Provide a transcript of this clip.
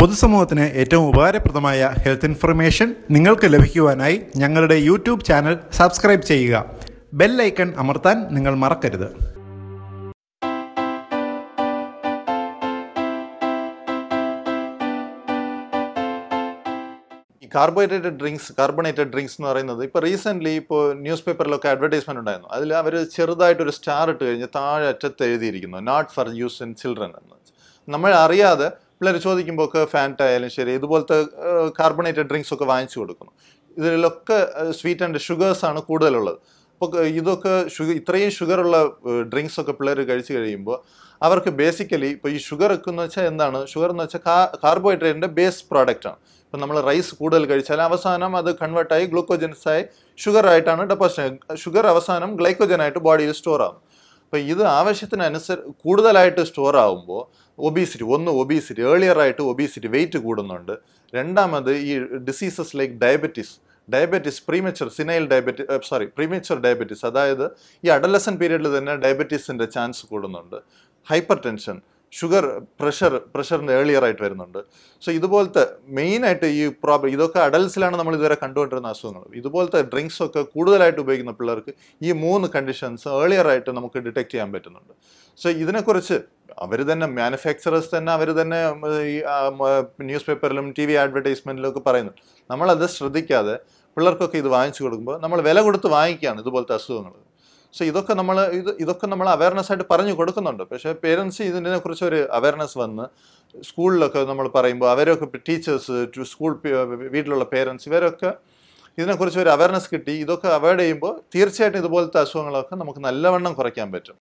പൊതുസമൂഹത്തിന് ഏറ്റവും ഉപകാരപ്രദമായ ഹെൽത്ത് ഇൻഫർമേഷൻ നിങ്ങൾക്ക് ലഭിക്കുവാനായി ഞങ്ങളുടെ യൂട്യൂബ് ചാനൽ സബ്സ്ക്രൈബ് ചെയ്യുക. ബെൽ ഐക്കൺ അമർത്താൻ നിങ്ങൾ മറക്കരുത്. കാർബോഹൈഡ്രേറ്റഡ് ഡ്രിങ്ക്സ് കാർബണേറ്റഡ് ഡ്രിങ്ക്സ് എന്ന് പറയുന്നത് ഇപ്പോൾ റീസെന്റ്ലി ഇപ്പോൾ ന്യൂസ് പേപ്പറിലൊക്കെ അഡ്വർടൈസ്മെന്റ് ഉണ്ടായിരുന്നു. അതിൽ അവർ ചെറുതായിട്ടൊരു സ്റ്റാർ ഇട്ട് കഴിഞ്ഞ് താഴെ അറ്റത്ത് എഴുതിയിരിക്കുന്നു not for use in children എന്ന്. നമ്മൾ അറിയാതെ പിള്ളേർ ചോദിക്കുമ്പോൾ ഒക്കെ ഫാന്റ ആയാലും ശരി ഇതുപോലത്തെ കാർബണേറ്റഡ് ഡ്രിങ്ക്സ് ഒക്കെ വാങ്ങിച്ചു കൊടുക്കുന്നു. ഇതിലൊക്കെ സ്വീറ്റ് ആൻഡ് ഷുഗേഴ്സ് ആണ് കൂടുതലുള്ളത്. അപ്പോൾ ഇതൊക്കെ ഷുഗർ ഇത്രയും ഷുഗറുള്ള ഡ്രിങ്ക്സ് ഒക്കെ പിള്ളേർ കഴിച്ചു കഴിയുമ്പോൾ അവർക്ക് ബേസിക്കലി ഇപ്പോൾ ഈ ഷുഗർ ഒക്കെ എന്ന് വെച്ചാൽ എന്താണ്? ഷുഗർ എന്ന് വെച്ചാൽ കാ കാർബോഹൈഡ്രേറ്റിന്റെ ബേസ് പ്രോഡക്റ്റാണ് ഇപ്പം നമ്മൾ റൈസ് കൂടുതൽ കഴിച്ചാൽ അവസാനം അത് കൺവേർട്ടായി ഗ്ലൂക്കോജൻസായി ഷുഗറായിട്ടാണ് ഡെപ്പോസിറ്റ് ഷുഗർ അവസാനം ഗ്ലൈക്കോജനായിട്ട് ബോഡിയിൽ സ്റ്റോർ ആകും അപ്പോൾ ഇത് ആവശ്യത്തിനനുസരി കൂടുതലായിട്ട് സ്റ്റോർ ആകുമ്പോൾ ഒബീസിറ്റി ഒന്ന് ഒബീസിറ്റി ഏർലിയർ ആയിട്ട് ഒബീസിറ്റി വെയിറ്റ് കൂടുന്നുണ്ട്. രണ്ടാമത് ഈ diseases like diabetes diabetes premature senile diabetes sorry premature diabetes അതായത് ഈ അഡലസൻ പീരീഡിൽ തന്നെ ഡയബറ്റീസിന്റെ ചാൻസ് കൂടുന്നുണ്ട്. ഹൈപ്പർ ടെൻഷൻ ഷുഗർ പ്രഷർ പ്രഷറിന്റെ ഏർലിയർ ആയിട്ട് വരുന്നുണ്ട്. സോ ഇതുപോലത്തെ മെയിനായിട്ട് ഈ പ്രോബ്ലം ഇതൊക്കെ അഡൽസിലാണ് നമ്മൾ ഇതുവരെ കണ്ടുകൊണ്ടിരുന്ന അസുഖങ്ങൾ. ഇതുപോലത്തെ ഡ്രിങ്ക്സ് ഒക്കെ കൂടുതലായിട്ട് ഉപയോഗിക്കുന്ന പിള്ളേർക്ക് ഈ മൂന്ന് കണ്ടീഷൻസ് ഏർലിയർ ആയിട്ട് നമുക്ക് ഡിറ്റക്ട് ചെയ്യാൻ പറ്റുന്നുണ്ട്. സോ ഇതിനെക്കുറിച്ച് അവർ തന്നെ മാനുഫാക്ചറേഴ്സ് തന്നെ അവർ തന്നെ ഈ ന്യൂസ് പേപ്പറിലും ടി വി അഡ്വർടൈസ്മെന്റിലും ഒക്കെ പറയുന്നു. നമ്മളത് ശ്രദ്ധിക്കാതെ പിള്ളേർക്കൊക്കെ ഇത് വാങ്ങിച്ചു കൊടുക്കുമ്പോൾ നമ്മൾ വില കൊടുത്ത് വാങ്ങിക്കുകയാണ് ഇതുപോലത്തെ അസുഖങ്ങൾ. സോ ഇതൊക്കെ നമ്മൾ ഇത് ഇതൊക്കെ നമ്മൾ അവയർനെസ് ആയിട്ട് പറഞ്ഞു കൊടുക്കുന്നുണ്ട്. പക്ഷേ പേരൻസ് ഇതിനെക്കുറിച്ച് ഒരു അവയർനെസ് വന്ന് സ്കൂളിലൊക്കെ നമ്മൾ പറയുമ്പോൾ അവരൊക്കെ ടീച്ചേഴ്സ് ടു സ്കൂൾ വീട്ടിലുള്ള പേരൻസ് ഇവരൊക്കെ ഇതിനെക്കുറിച്ച് ഒരു അവയർനെസ് കിട്ടി. ഇതൊക്കെ അവോയ്ഡ് ചെയ്യുമ്പോൾ തീർച്ചയായിട്ടും ഇതുപോലത്തെ അസുഖങ്ങളൊക്കെ നമുക്ക് നല്ലവണ്ണം കുറയ്ക്കാൻ പറ്റും.